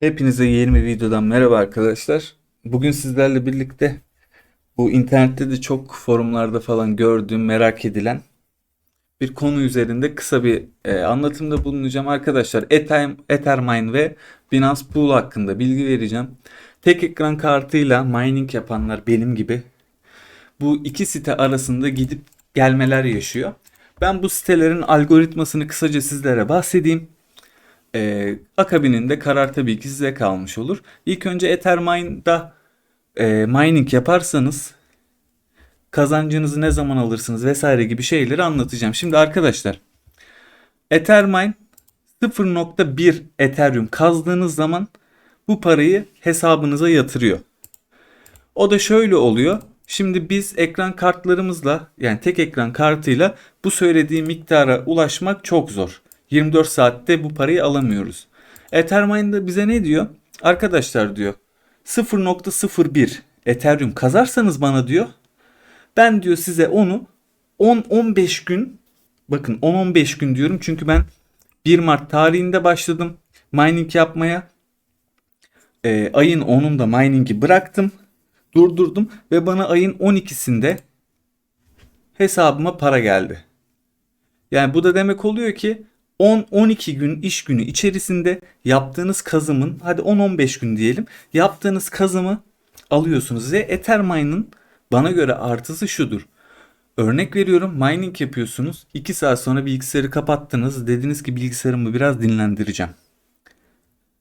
Hepinize yeni bir videodan merhaba arkadaşlar. Bugün sizlerle birlikte bu internette de çok forumlarda falan gördüğüm, merak edilen bir konu üzerinde kısa bir e, anlatımda bulunacağım. Arkadaşlar Ether, Ethermine ve Binance Pool hakkında bilgi vereceğim. Tek ekran kartıyla mining yapanlar benim gibi bu iki site arasında gidip gelmeler yaşıyor. Ben bu sitelerin algoritmasını kısaca sizlere bahsedeyim. Ee, akabininde karar tabii ki size kalmış olur. İlk önce Ethermine'da e, mining yaparsanız kazancınızı ne zaman alırsınız vesaire gibi şeyleri anlatacağım. Şimdi arkadaşlar Ethermine 0.1 Ethereum kazdığınız zaman bu parayı hesabınıza yatırıyor. O da şöyle oluyor. Şimdi biz ekran kartlarımızla yani tek ekran kartıyla bu söylediği miktara ulaşmak çok zor. 24 saatte bu parayı alamıyoruz. Ethermine de bize ne diyor? Arkadaşlar diyor 0.01 Ethereum kazarsanız bana diyor ben diyor size onu 10-15 gün bakın 10-15 gün diyorum çünkü ben 1 Mart tarihinde başladım mining yapmaya. Ee, ayın 10'unda mining'i bıraktım. Durdurdum ve bana ayın 12'sinde hesabıma para geldi. Yani bu da demek oluyor ki 10-12 gün iş günü içerisinde yaptığınız kazımın hadi 10-15 gün diyelim yaptığınız kazımı alıyorsunuz ve Ethermine'ın bana göre artısı şudur. Örnek veriyorum mining yapıyorsunuz 2 saat sonra bilgisayarı kapattınız dediniz ki bilgisayarımı biraz dinlendireceğim.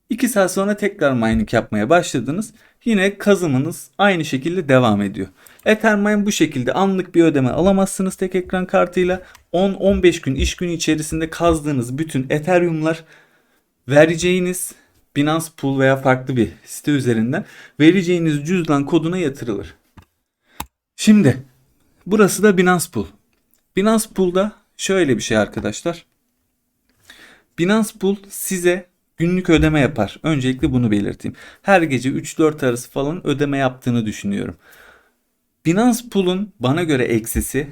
2 saat sonra tekrar mining yapmaya başladınız. Yine kazımınız aynı şekilde devam ediyor. Ethermine bu şekilde anlık bir ödeme alamazsınız tek ekran kartıyla. 10-15 gün iş günü içerisinde kazdığınız bütün Ethereum'lar vereceğiniz Binance Pool veya farklı bir site üzerinden vereceğiniz cüzdan koduna yatırılır. Şimdi burası da Binance Pool. Binance Pool'da şöyle bir şey arkadaşlar. Binance Pool size günlük ödeme yapar. Öncelikle bunu belirteyim. Her gece 3-4 arası falan ödeme yaptığını düşünüyorum. Binance Pool'un bana göre eksisi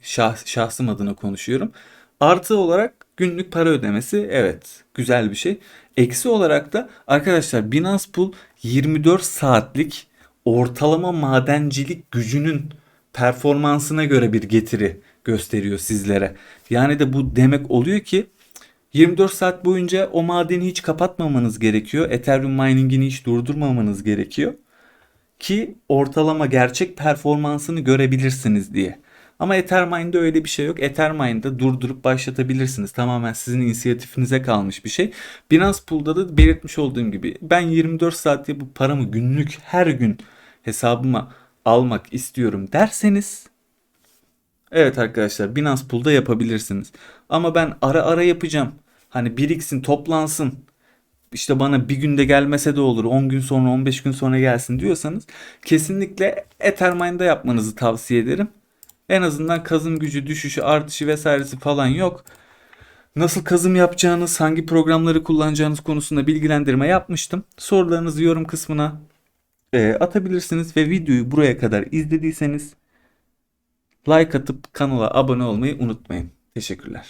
şah, şahsım adına konuşuyorum. Artı olarak günlük para ödemesi evet güzel bir şey. Eksi olarak da arkadaşlar Binance Pool 24 saatlik ortalama madencilik gücünün performansına göre bir getiri gösteriyor sizlere. Yani de bu demek oluyor ki 24 saat boyunca o madeni hiç kapatmamanız gerekiyor. Ethereum miningini hiç durdurmamanız gerekiyor. Ki ortalama gerçek performansını görebilirsiniz diye. Ama Ethermine'de öyle bir şey yok. Ethermine'da durdurup başlatabilirsiniz. Tamamen sizin inisiyatifinize kalmış bir şey. Binance Pool'da da belirtmiş olduğum gibi ben 24 saatte bu paramı günlük her gün hesabıma almak istiyorum derseniz Evet arkadaşlar Binance Pool'da yapabilirsiniz. Ama ben ara ara yapacağım. Hani biriksin toplansın. İşte bana bir günde gelmese de olur 10 gün sonra 15 gün sonra gelsin diyorsanız kesinlikle Ethermine'da yapmanızı tavsiye ederim. En azından kazım gücü düşüşü artışı vesairesi falan yok. Nasıl kazım yapacağınız, hangi programları kullanacağınız konusunda bilgilendirme yapmıştım. Sorularınızı yorum kısmına e, atabilirsiniz ve videoyu buraya kadar izlediyseniz like atıp kanala abone olmayı unutmayın. Teşekkürler.